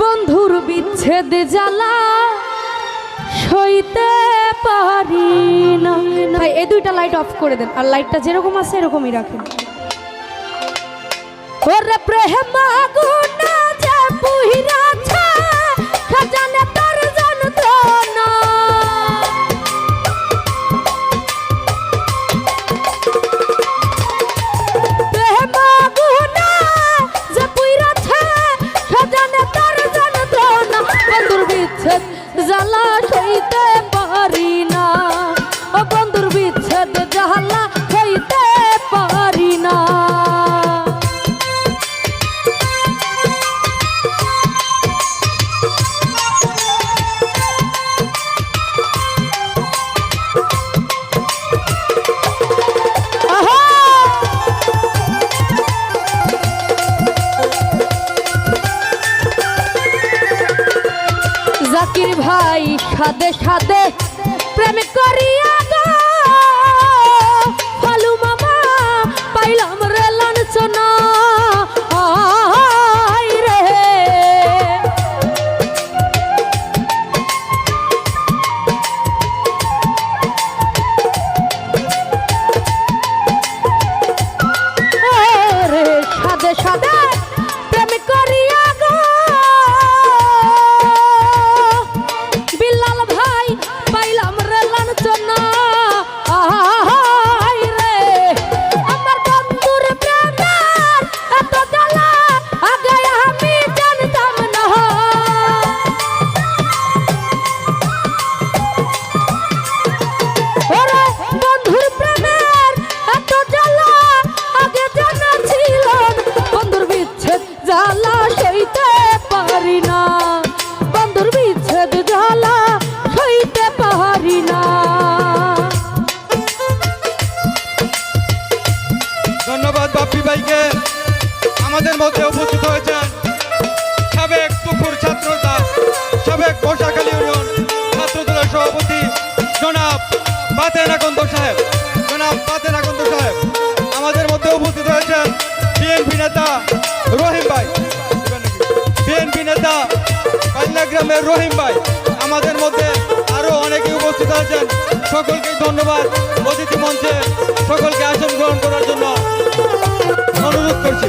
বন্ধুর বিচ্ছেদ জ্বালা পারি না। এই দুইটা লাইট অফ করে দেন, আর লাইটটা যেরকম আছে, এরকমই রাখেন। ওরে প্রেম আগুনা সাদে সাদে প্রেম করিয়া সাবেক ইউনিয়ন ছাত্রদলের সভাপতি জনাব বাতেন আকন্দ সাহেব। জনাব বাতেন আকন্দ সাহেব, আমাদের মধ্যে উপস্থিত হয়েছেন বিএনপি নেতা রহিম ভাই। বিএনপি নেতা পাইনাগ্রামের রহিম ভাই। আমাদের মধ্যে আরও অনেকে উপস্থিত আছেন সকলকে ধন্যবাদ অতিথি মঞ্চে। সকলকে আসন গ্রহণ করার জন্য অনুরোধ করছি।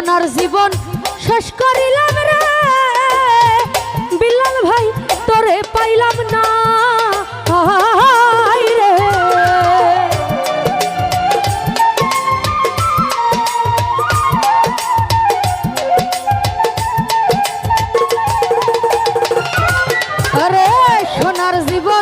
বেদনার জীবন শেষ করিলাম রে। বিলাল ভাই তোরে পাইলাম না। আরে সোনার জীবন